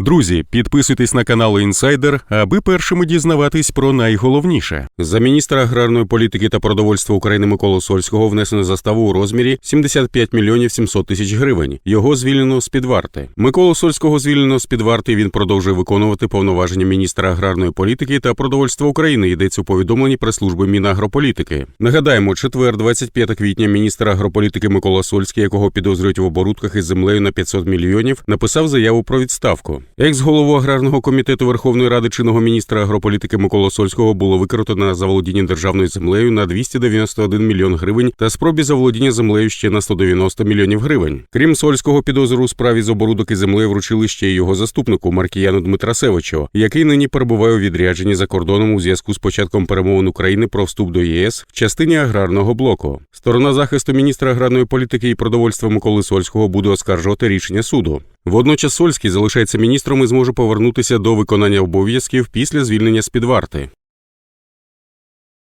Друзі, підписуйтесь на канал Інсайдер, аби першими дізнаватись про найголовніше. За міністра аграрної політики та продовольства України Миколу Сольського внесено заставу у розмірі 75 мільйонів 700 тисяч гривень. Його звільнено з під варти. Миколу Сольського звільнено з під варти. Він продовжує виконувати повноваження міністра аграрної політики та продовольства України. Йдеться у повідомленні прес-служби Мінагрополітики. Нагадаємо, четвер, 25 квітня, міністр агрополітики Микола Сольський, якого підозрюють в оборудках із землею на 500 мільйонів, написав заяву про відставку. Екс-голову аграрного комітету Верховної Ради чинного міністра агрополітики Микола Сольського було викрито на заволодіння державною землею на 291 мільйон гривень та спробі заволодіння землею ще на 190 мільйонів гривень. Крім Сольського, підозру у справі з оборудок із землею вручили ще й його заступнику Маркіяну Дмитрасевичу, який нині перебуває у відрядженні за кордоном у зв'язку з початком перемовин України про вступ до ЄС в частині аграрного блоку. Сторона захисту міністра аграрної політики і продовольства Миколи Сольського буде оскаржувати рішення суду. Водночас Сольський залишається міністром і зможе повернутися до виконання обов'язків після звільнення з під варти.